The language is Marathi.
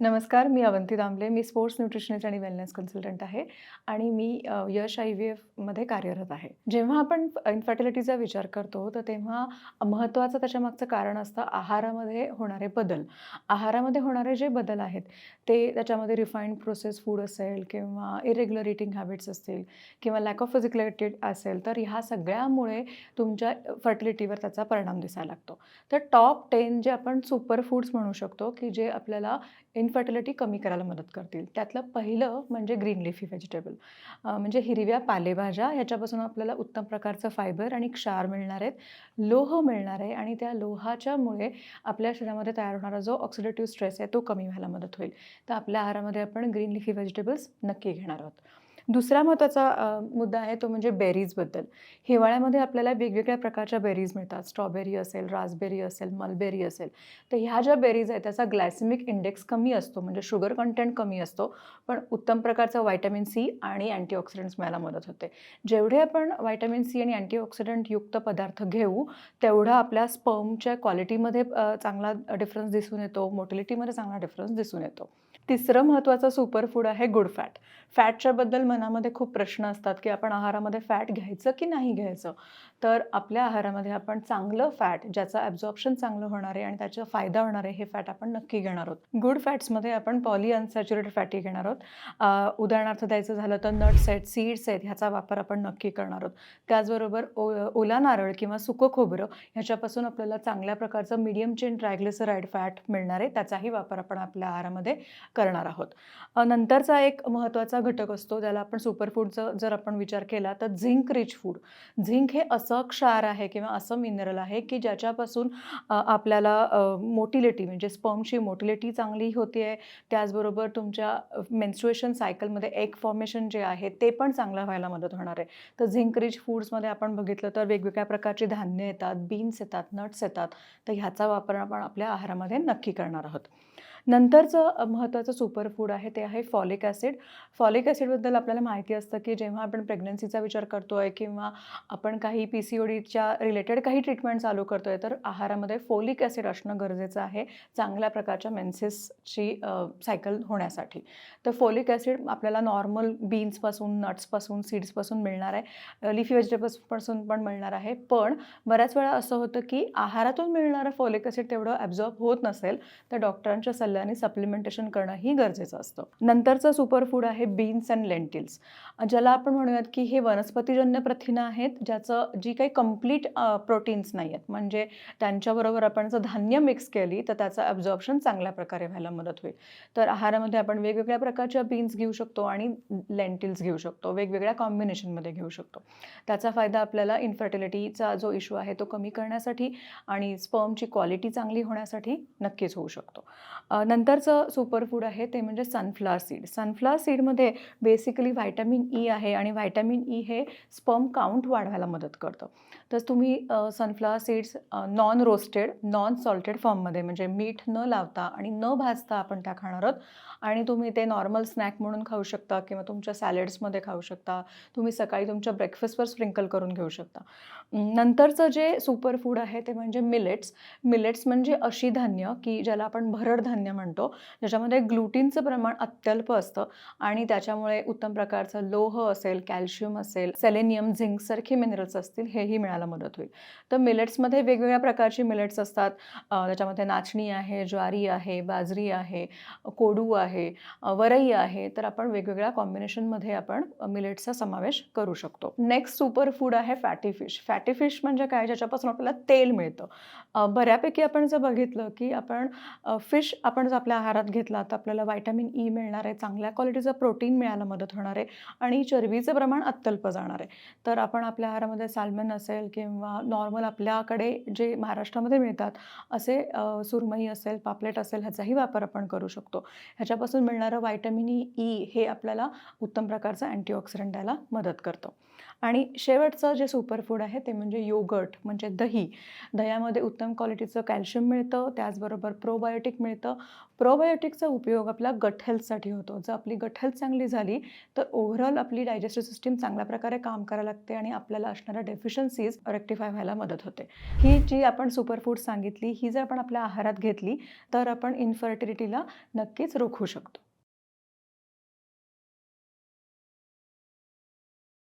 नमस्कार, मी अवंती दामले. मी स्पोर्ट्स न्यूट्रिशनिस्ट आणि वेलनेस कन्सल्टंट आहे आणि मी यश आय-व्ही-एफमध्ये कार्यरत आहे. जेव्हा आपण इन्फर्टिलिटीचा विचार करतो, तर तेव्हा महत्त्वाचं त्याच्यामागचं कारण असतं आहारामध्ये होणारे बदल. आहारामध्ये होणारे जे बदल आहेत, ते त्याच्यामध्ये रिफाईंड प्रोसेस फूड असेल किंवा इरेग्युलर इटिंग हॅबिट्स असतील किंवा लॅक ऑफ फिजिकल ॲक्टिव्हिटी असेल, तर ह्या सगळ्यामुळे तुमच्या फर्टिलिटीवर त्याचा परिणाम दिसायला लागतो. तर टॉप टेन जे आपण सुपर फूड्स म्हणू शकतो, की जे आपल्याला इन इन्फर्टिलिटी कमी करायला मदत करतील. त्यातलं पहिलं म्हणजे ग्रीन लिफी व्हेजिटेबल म्हणजे हिरव्या पालेभाज्या. ह्याच्यापासून आपल्याला उत्तम प्रकारचं फायबर आणि क्षार मिळणार आहेत, लोह मिळणार आहे आणि त्या लोहाच्यामुळे आपल्या शरीरामध्ये तयार होणारा जो ऑक्सिडेटिव्ह स्ट्रेस आहे, तो कमी व्हायला मदत होईल. तर आपल्या आहारामध्ये आपण ग्रीन लिफी व्हेजिटेबल्स नक्की घेणार आहोत. दुसरा महत्त्वाचा मुद्दा आहे तो म्हणजे बेरीजबद्दल. हिवाळ्यामध्ये आपल्याला वेगवेगळ्या प्रकारच्या बेरीज मिळतात. स्ट्रॉबेरी असेल, रासबेरी असेल, मलबेरी असेल. तर ह्या ज्या बेरीज आहेत, त्याचा ग्लायसेमिक इंडेक्स कमी असतो, म्हणजे शुगर कंटेंट कमी असतो, पण उत्तम प्रकारचं व्हिटॅमिन सी आणि अँटीऑक्सिडंट्स मिळायला मदत होते. जेवढे आपण व्हिटॅमिन सी आणि अँटीऑक्सिडंट युक्त पदार्थ घेऊ, तेवढा आपल्या स्पर्मच्या क्वालिटीमध्ये चांगला डिफरन्स दिसून येतो, मोटिलिटीमध्ये चांगला डिफरन्स दिसून येतो. तिसरं महत्त्वाचं सुपर फूड आहे गुड फॅट. फॅटच्याबद्दल मनामध्ये खूप प्रश्न असतात, की आपण आहारामध्ये फॅट घ्यायचं की नाही घ्यायचं? तर आपल्या आहारामध्ये आपण चांगलं फॅट, ज्याचं ॲब्झॉर्प्शन चांगलं होणार आहे आणि त्याचा फायदा होणार आहे, हे फॅट आपण नक्की घेणार आहोत. गुड फॅट्समध्ये आपण पॉली अनसॅच्युरेटेड फॅटी घेणार आहोत. उदाहरणार्थ द्यायचं झालं तर नट्स आहेत, सीड्स आहेत, ह्याचा वापर आपण नक्की करणार आहोत. त्याचबरोबर ओ ओला नारळ किंवा सुकं खोबरं ह्याच्यापासून आपल्याला चांगल्या प्रकारचं मीडियम चेन ट्रायग्लिसराईड फॅट मिळणार आहे. त्याचाही वापर आपण आपल्या आहारामध्ये करणार आहोत. नंतरचा एक महत्त्वाचा घटक असतो, त्याला आपण सुपरफूडचं जर आपण विचार केला, तर झिंक रिच फूड. झिंक हे असं क्षार आहे किंवा असं मिनरल आहे, की ज्याच्यापासून आपल्याला मोटिलिटी म्हणजे स्पर्मची मोटिलिटी चांगली होते आहे. त्याचबरोबर तुमच्या मेन्स्ट्रुएशन सायकलमध्ये एग फॉर्मेशन जे आहे, ते पण चांगलं व्हायला मदत होणार आहे. तर झिंक रिच फूड्समध्ये आपण बघितलं तर वेगवेगळ्या प्रकारची धान्य येतात, बीन्स येतात, नट्स येतात. तर ह्याचा वापर आपण आपल्या आहारामध्ये नक्की करणार आहोत. नंतरचं महत्त्वाचं सुपरफूड आहे, ते आहे फॉलिक ॲसिड. फॉलिक ॲसिडबद्दल आपल्याला माहिती असतं, की जेव्हा आपण प्रेग्नन्सीचा विचार करतो आहे किंवा आपण काही पी-सी-ओ-डीच्या रिलेटेड काही ट्रीटमेंट चालू करतो आहे तर आहारामध्ये फॉलिक ॲसिड असणं गरजेचं आहे, चांगल्या प्रकारच्या मेन्सेसची सायकल होण्यासाठी. तर फॉलिक ॲसिड आपल्याला नॉर्मल बीन्सपासून, नट्सपासून, सीड्सपासून मिळणार आहे. लिफी व्हेजिटेबल्सपासून पण मिळणार आहे. पण बऱ्याच वेळा असं होतं, की आहारातून मिळणारं फॉलिक ॲसिड तेवढं ॲब्झॉर्ब होत नसेल, तर डॉक्टरांच्या सल्ला सल्ल्याने सप्लिमेंटेशन करणं ही गरजेचं असतं. नंतरचं सुपर फूड आहे बीन्स अँड लेंटिल्स. ज्याला आपण म्हणूयात, की हे वनस्पतीजन्य प्रथिनं आहेत, ज्याचं जी काही कंप्लीट प्रोटीन्स नाही आहेत. म्हणजे त्यांच्याबरोबर आपण जर धान्य मिक्स केली, तर त्याचं ॲब्झॉर्प्शन चांगल्या प्रकारे व्हायला मदत होईल. तर आहारामध्ये आपण वेगवेगळ्या प्रकारच्या बीन्स घेऊ शकतो आणि लेंटिल्स घेऊ शकतो. वेगवेगळ्या कॉम्बिनेशनमध्ये घेऊ शकतो. त्याचा फायदा आपल्याला इन्फर्टिलिटीचा जो इश्यू आहे, तो कमी करण्यासाठी आणि स्पर्मची क्वालिटी चांगली होण्यासाठी नक्कीच होऊ शकतो. नंतरचं सुपरफूड आहे, ते म्हणजे सनफ्लावर सीड. सनफ्लॉवर सीडमध्ये बेसिकली व्हायटॅमिन ई आहे आणि व्हायटॅमिन ई e हे स्पर्म काउंट वाढवायला मदत करतं. तर तुम्ही sunflower sunflower seeds non roasted, non salted फॉर्ममध्ये म्हणजे मीठ न लावता आणि न भाजता आपण त्या खाणार आहोत आणि तुम्ही ते नॉर्मल स्नॅक म्हणून खाऊ शकता किंवा तुमच्या सॅलेड्समध्ये खाऊ शकता. तुम्ही सकाळी तुमच्या ब्रेकफास्टवर स्प्रिंकल करून घेऊ शकता. नंतरचं जे सुपरफूड आहे, ते म्हणजे मिलेट्स. मिलेट्स म्हणजे अशी धान्य, की ज्याला आपण भरड धान्य म्हणतो, ज्याच्यामध्ये ग्लुटीनचं प्रमाण अत्यल्प असतं आणि त्याच्यामुळे उत्तम प्रकारचं लोह असेल, कॅल्शियम असेल, सेलेनियम, झिंकसारखे मिनरल्स असतील, हेही मिळायला मदत होईल. तर मिलेट्समध्ये वेगवेगळ्या प्रकारची मिलेट्स असतात. त्याच्यामध्ये नाचणी आहे, ज्वारी आहे, बाजरी आहे, कोडू आहे, वरई आहे. तर आपण वेगवेगळ्या कॉम्बिनेशनमध्ये आपण मिलेट्सचा समावेश करू शकतो. नेक्स्ट सुपर फूड आहे फॅटी फिश. फॅटी फिश म्हणजे काय? ज्याच्यापासून आपल्याला तेल मिळतं. बऱ्यापैकी आपण जर बघितलं, की आपण फिश आप आपण जर आपल्या आहारात घेतला, तर आपल्याला व्हिटॅमिन ई मिळणार आहे, चांगल्या क्वालिटीचं प्रोटीन मिळायला मदत होणार आहे आणि चरबीचं प्रमाण अत्यल्प जाणार आहे. तर आपण आपल्या आहारामध्ये सॅल्मन असेल किंवा नॉर्मल आपल्याकडे जे महाराष्ट्रामध्ये मिळतात, असे सुरमई असेल, पापलेट असेल, ह्याचाही वापर आपण करू शकतो. ह्याच्यापासून मिळणारं व्हिटॅमिन ई हे आपल्याला उत्तम प्रकारचं अँटीऑक्सिडंट द्यायला मदत करतं. आणि शेवटचं जे सुपरफूड आहे, ते म्हणजे योगर्ट म्हणजे दही. दह्यामध्ये उत्तम क्वालिटीचं कॅल्शियम मिळतं, त्याचबरोबर प्रोबायोटिक मिळतं, प्रोबायोटिकचा उपयोग आपला गट हेल्थसाठी होतो. जर आपली गट हेल्थ चांगली झाली तर ओव्हरऑल आपली डायजेस्टिव्ह सिस्टीम चांगल्या प्रकारे काम करायला लागते आणि आपल्याला असणाऱ्या डेफिशियन्सीज रेक्टिफाय व्हायला मदत होते. ही जी आपण सुपरफूड सांगितली ही जर आपण आपल्या आहारात घेतली तर आपण इन्फर्टिलिटीला नक्कीच रोखू शकतो.